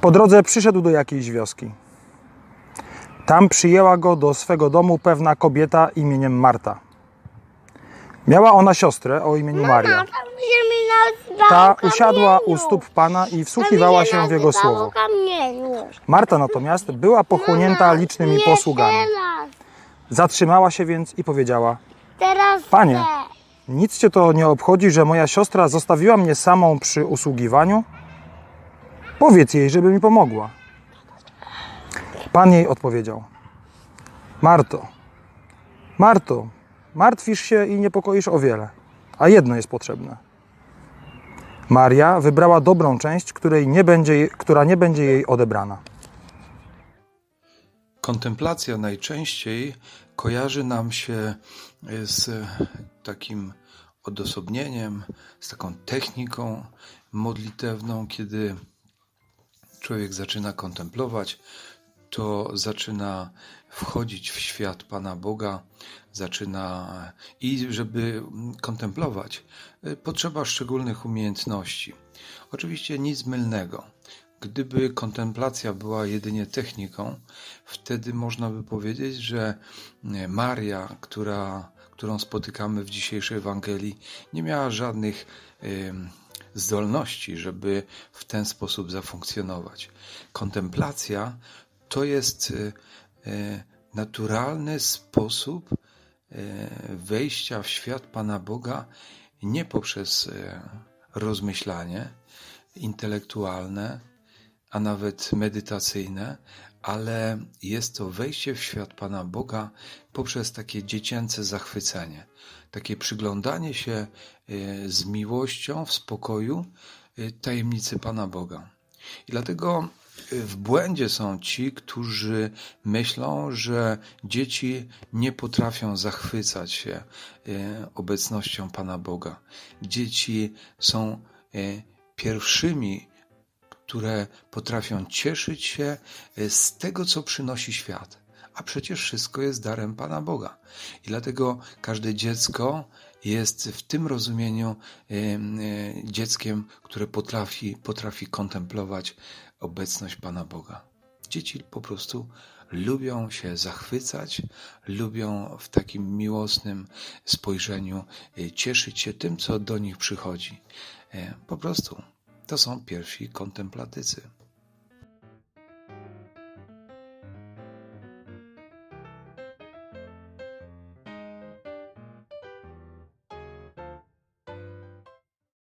Po drodze przyszedł do jakiejś wioski. Tam przyjęła go do swego domu pewna kobieta imieniem Marta. Miała ona siostrę o imieniu Maria. Ta usiadła u stóp Pana i wsłuchiwała się w Jego słowo. Marta natomiast była pochłonięta licznymi posługami. Zatrzymała się więc i powiedziała: Panie. Nic cię to nie obchodzi, że moja siostra zostawiła mnie samą przy usługiwaniu? Powiedz jej, żeby mi pomogła. Pan jej odpowiedział: Marto, Marto, martwisz się i niepokoisz o wiele, a jedno jest potrzebne. Maria wybrała dobrą część, której nie będzie, która nie będzie jej odebrana. Kontemplacja najczęściej kojarzy nam się z takim odosobnieniem, z taką techniką modlitewną, kiedy człowiek zaczyna kontemplować, to zaczyna wchodzić w świat Pana Boga, zaczyna i żeby kontemplować, y, potrzeba szczególnych umiejętności. Oczywiście nic mylnego. Gdyby kontemplacja była jedynie techniką, wtedy można by powiedzieć, że y, Maria, która, którą spotykamy w dzisiejszej Ewangelii, nie miała żadnych em, zdolności, żeby w ten sposób zafunkcjonować. Kontemplacja to jest y, y, naturalny sposób y, wejścia w świat Pana Boga nie poprzez rozmyślanie intelektualne, a nawet medytacyjne, ale jest to wejście w świat Pana Boga poprzez takie dziecięce zachwycenie, takie przyglądanie się y, z miłością, w spokoju y, tajemnicy Pana Boga. I dlatego y, w błędzie są ci, którzy myślą, że dzieci nie potrafią zachwycać się obecnością Pana Boga. Dzieci są pierwszymi, które potrafią cieszyć się y, z tego, co przynosi świat. A przecież wszystko jest darem Pana Boga. I dlatego każde dziecko jest w tym rozumieniu y, dzieckiem, które potrafi, potrafi kontemplować obecność Pana Boga. Dzieci po prostu lubią się zachwycać, lubią w takim miłosnym spojrzeniu y, cieszyć się tym, co do nich przychodzi. Po prostu to są pierwsi kontemplatycy.